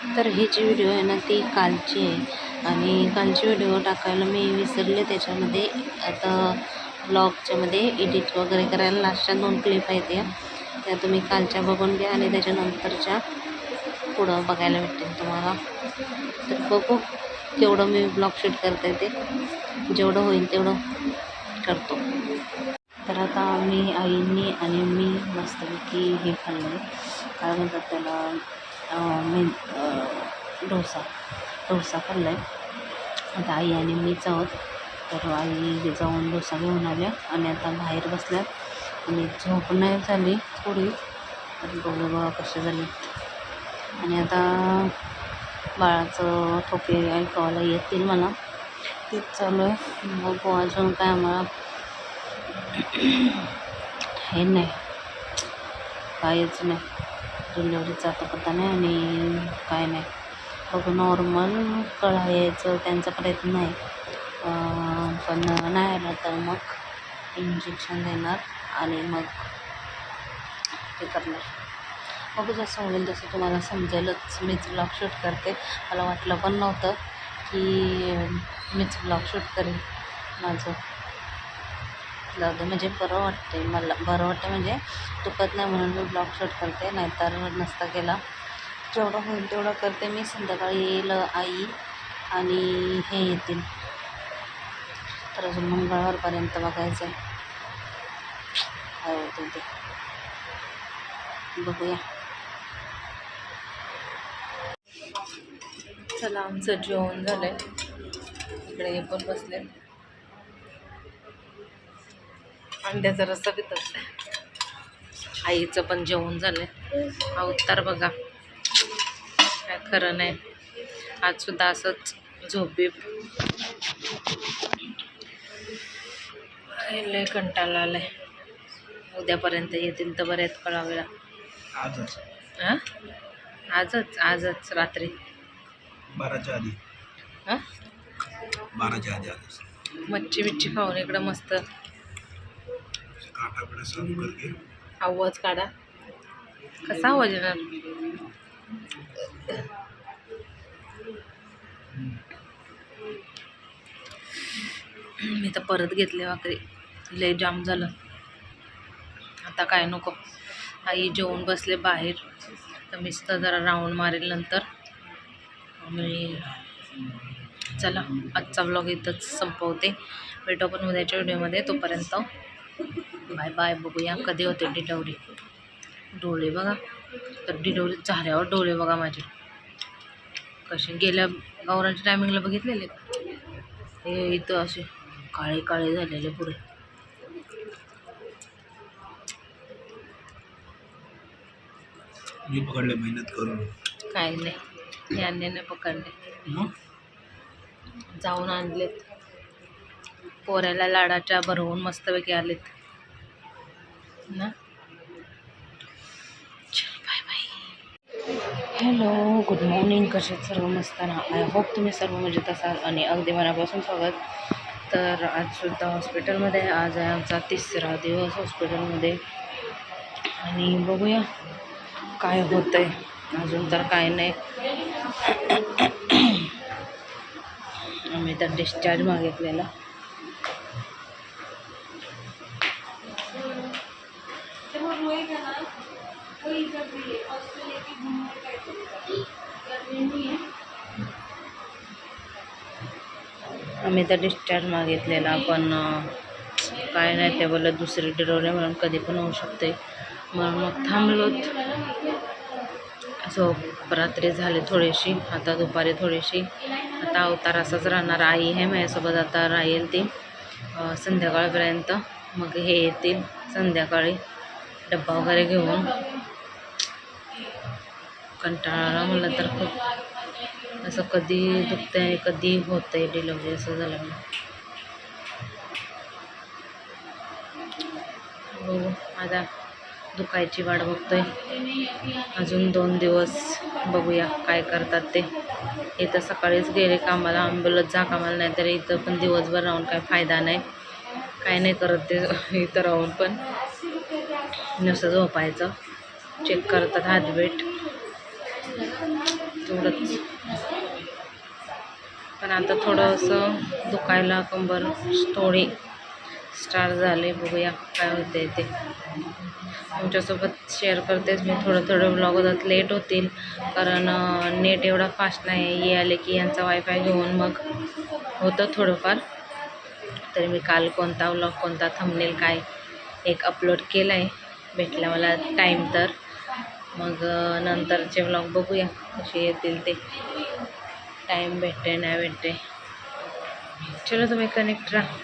तर ही जी व्हिडिओ आहे ना ती कालची आहे. आणि कालची व्हिडिओ टाकायला मी विसरले त्याच्यामध्ये आता ब्लॉगच्यामध्ये एडिट वगैरे करायला लास्टच्या दोन क्लिप आहेत या. त्या तुम्ही कालच्या बघून घ्या आणि त्याच्यानंतरच्या पुढं बघायला भेटेल तुम्हाला. तर बघू तेवढं मी ब्लॉग शूट करते ते. जेवढं होईल तेवढं करतो. तर आता आम्ही आईंनी आणि मी मस्तपैकी हे खाल्लं. काय म्हणतात त्याला? मी डोसा डोसा खाल्ला आहे आता आई आणि मीच आहोत तर आई जाऊन डोसा घेऊन आल्या आणि आता बाहेर बसल्यात. आणि झोप नाही झाली थोडी तर बघू बघा कशी झाली. आणि आता बाळाचं ठोके ऐकवायला येतील मला. तेच चालू आहे. बघू अजून काय आम्हाला हे नाही. काहीच नाही. डिलेवरीचा आता पत्ता नाही आणि काय नाही. बघू नॉर्मल कळायचं त्यांचा प्रयत्न आहे पण नाही आलं तर मग इंजेक्शन देणार आणि मग ते करणार. बघू जसं होईल तसं तुम्हाला समजेलच. मीच ब्लॉग शूट करते. मला वाटलं पण नव्हतं की मीच ब्लॉग शूट करेन माझं. जाऊ म्हणजे बरं वाटते मला बरं वाटते म्हणजे दुखत नाही म्हणून मी ब्लॉग शूट करते. नाहीतर नसता केला जेवढं होईल तेवढं करते मी. संध्याकाळी येईल आई आणि हे येतील. तर अजून मंगळवारपर्यंत बघायचं आहे काय होतं ते. बघूया. चला आमचं जेवण झालं आहे इकडे हे पण बसले. अंड्याचा रस्सा पितात आईचं पण जेवण झालंय. अवतार बघा. काय खरं नाही. आज सुद्धा असंच झोपे. लय कंटाळा आलाय. उद्यापर्यंत येतील तर बऱ्याच आजच. हां? आजच आजच रात्री. बाराच्या आधी. हां? बाराच्या आधी मच्छी बिच्छी खाऊन इकडं मस्त काटाकडे साफ करके आवाज काढा. कसा आवाज येणार? मी तर परत घेतले भाकरी. लय जाम झालं. आता काय नको. आई जेवून बसले बाहेर. तर मीच तर जरा राऊंड मारेल नंतर. मी चला आजचा ब्लॉग इथंच संपवते. भेटू पण उद्याच्या व्हिडिओमध्ये तोपर्यंत बाय बाय बघूया कधी होते डिलेवरी डोळे बघा. तर डिलेवरी झाल्यावर डोळे बघा माझे. कसे गेल्या गावरांच्या टायमिंगला बघितलेले? हे इथं असे काळे काळे झालेले पुढे. मी पकडले मेहनत करून. काय नाही. यांनी नाही पकडले. जाऊन आणलेत. पोऱ्याला लाडाच्या भरवून मस्तपैकी आलेत. ना? चल bye bye hello good morning कसे सर्व मस्त ना? आय होप तुम्ही सर्व मजेत असाल आणि अगदी मनापासून स्वागत. तर आजसुद्धा हॉस्पिटलमध्ये आज आहे आमचा तिसरा दिवस हॉस्पिटलमध्ये आणि बघूया काय होतं आहे अजून तर काय नाही. आम्ही तर डिस्चार्ज मागितलेला. आम्ही तर डिस्चार्ज मागितलेला पण काय नाही ते बोललं दुसरी डिलिव्हरी म्हणून कधी पण होऊ शकते. म्हणून मग थांबलोत झोप रात्री झाले थोडीशी आता दुपारी थोडीशी. आता अवतार असाच राहणार आई आहे माझ्यासोबत आता राहील ती संध्याकाळपर्यंत. मग हे येतील संध्याकाळी. डब्बा वगैरे घेऊन. कंटाळा म्हणलं तर खूप. असं कधी आहे कधी होतंय डिलिव्हरी असं झालं बघू हो, आता दुखायची वाट बघतोय. अजून दोन दिवस बघूया काय करतात ते. इथं सकाळीच गेले कामाला आंबोलत जा कामाला नाही तर इथं पण दिवसभर राहून काय फायदा नाही. काय नाही करत ते इथं राहून पण. नुसतं झोपायचं. चेक करतात हातबीट तेवढंच. पण आता थोडंसं दुखायला कंबर थोडी स्टार झाले. बघूया काय होते ते. तुमच्यासोबत शेअर करतेच मी. थोडं थोडं ब्लॉग होतात. लेट होतील. कारण नेट एवढा फास्ट नाही. ये आले की यांचा वायफाय घेऊन मग होतं थोडंफार. तरी मी काल कोणता व्लॉग कोणता थंबनेल काय एक अपलोड केला आहे भेटला मला टाईम तर. मग नंतरचे ब्लॉग बघूया कसे येतील ते. टाईम भेटते नाही भेटते चलो तुम्ही कनेक्ट राहा.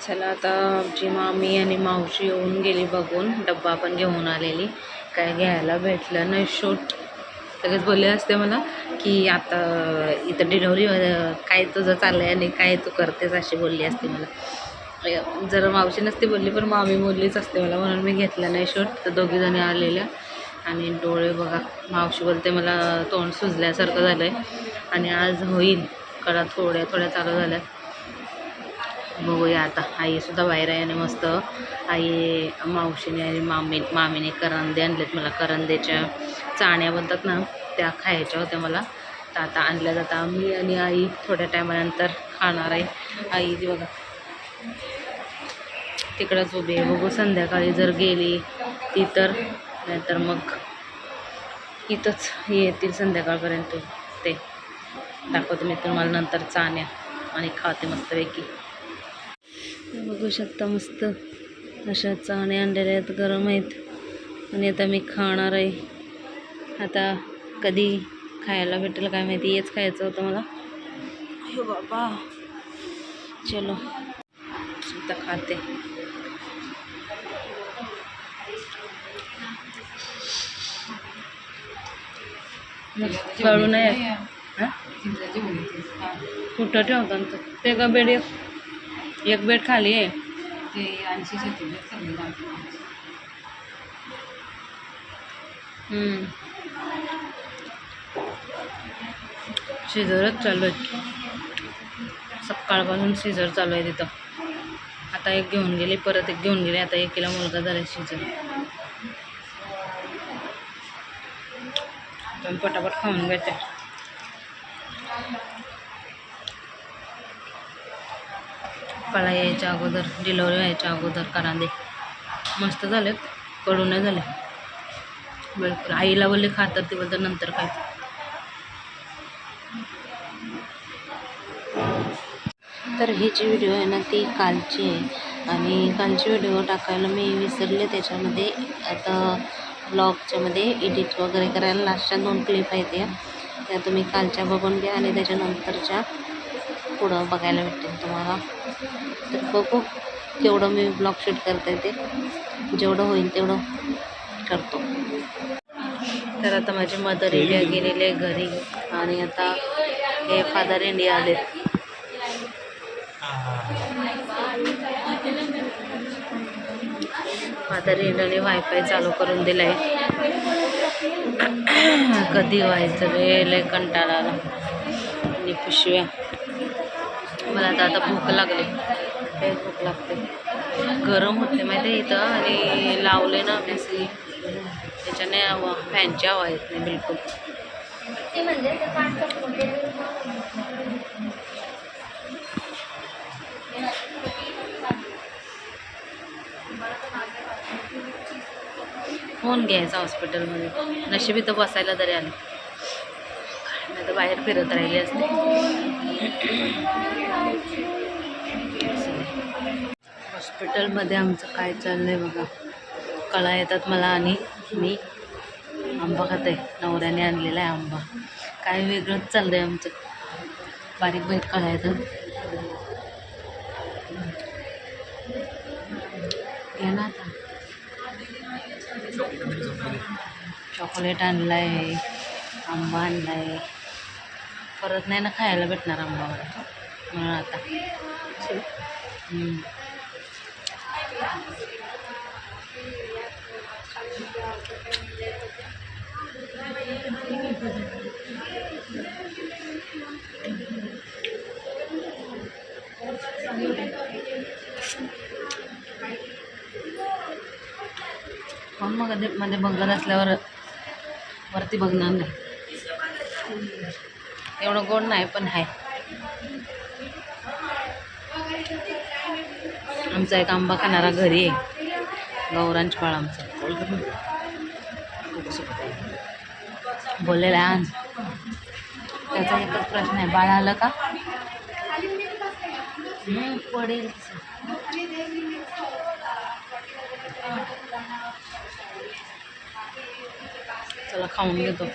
चला आता आमची मामी आणि मावशी येऊन गेली बघून. डब्बा पण घेऊन आलेली. काय घ्यायला भेटलं नाही शूट लगेच बोलले असते मला की आता इथं डिलिव्हरी काय तुझं चाललं आहे आणि काय तू करतेस अशी बोलली असते मला. जर मावशी नसती बोलली पण मामी बोललीच असते मला. म्हणून मी घेतला नाही शूट तर दोघीजणी आलेल्या. आणि डोळे बघा मावशी बोलते मला तोंड सुजल्यासारखं झालं आहे आणि आज होईल. कडा थोड्या थोड्या चालू झाल्या बघूया आता. आईसुद्धा बाहेर आहे आणि मस्त. आई मावशीने आणि मामी मामीने करंदे आणलेत मला. करंदेच्या चाण्या बनतात ना त्या खायच्या होत्या मला. तर आता आणल्या जातात. मी आणि आई थोड्या टायमानंतर खाणार आहे. आई बघा. तिकडंच उभी आहे. बघू संध्याकाळी जर गेली ती तर नाहीतर मग इथंच येतील संध्याकाळपर्यंत ते. दाखवते मी तुम्हाला नंतर चाण्या आणि खाते मस्तपैकी. बघू शकता मस्त अशा चाणे आणलेल्या आहेत गरम आहेत. आणि आता मी खाणार आहे. आता कधी खायला भेटेल काय माहिती हेच खायचं होतं मला. बाबा. चलो. खाते कळू हां? कुठं ठेवतात ते? ते का बेड एक एक बेड खाली आहे. हम्म. सिझरच चालू आहे. सकाळपासून सिझर चालू आहे तिथं. आता एक घेऊन गेली परत एक घेऊन गेली आता एकीला मुलगा झाला शिजन पटापट खाऊन घ्यायचे पळा यायच्या अगोदर डिलिव्हरी व्हायच्या अगोदर करांदे मस्त झाले कडू नाही झाले. बिलकुल आईला बोलले खातात ते बोलतात नंतर काय तर ही जी व्हिडिओ आहे ना ती कालची आहे. आणि कालची व्हिडिओ टाकायला मी विसरले त्याच्यामध्ये. आता ब्लॉगच्यामध्ये एडिट वगैरे करायला लास्टच्या दोन क्लिप आहेत या. त्या तुम्ही कालच्या बघून घ्या आणि त्याच्यानंतरच्या पुढं बघायला भेटेल तुम्हाला. तर बघू तेवढं मी ब्लॉग शूट करते ते. जेवढं होईल तेवढं करतो. तर आता माझी मदर इंडिया गेलेली आहे घरी. आणि आता हे फादर इंडिया आलेत. आता इंडियाने वायफाय चालू करून दिलाय. कधी व्हायचं रे लय कंटाळा आला. आणि पिशव्या. मला आता आता भूक लागली. लय भूक लागते. गरम होते माहिती आहे इथं आणि लावले ना मी असे. त्याच्याने हवा फॅनची हवा येत नाही बिलकुल. फोन घ्यायचा हॉस्पिटलमध्ये. नशीब इथं बसायला तरी आले. नाही तर बाहेर फिरत राहिली असते. हॉस्पिटलमध्ये आमचं काय चाललं आहे बघा. कळा येतात मला आणि मी आंबा खाते नवऱ्याने आणलेला आहे आंबा. काय वेगळंच चाललं आहे आमचं. बारीक बारीक कळा येतात. घ्या ना आता. चॉकलेट आणलं आहे आंबा आणला आहे परत नाही ना खायला भेटणार आंबा मला. म्हणून आता. मग मध्ये मध्ये असल्यावर वरती बघणार नाही. एवढं गोड नाही पण आहे. आमचा एक आंबा खाणारा घरी आहे. गौरांच बाळ आमचं. बोललेला आहे आण त्याचा एकच प्रश्न आहे बाळ आलं का? पडेल. चला खाऊन घेतो.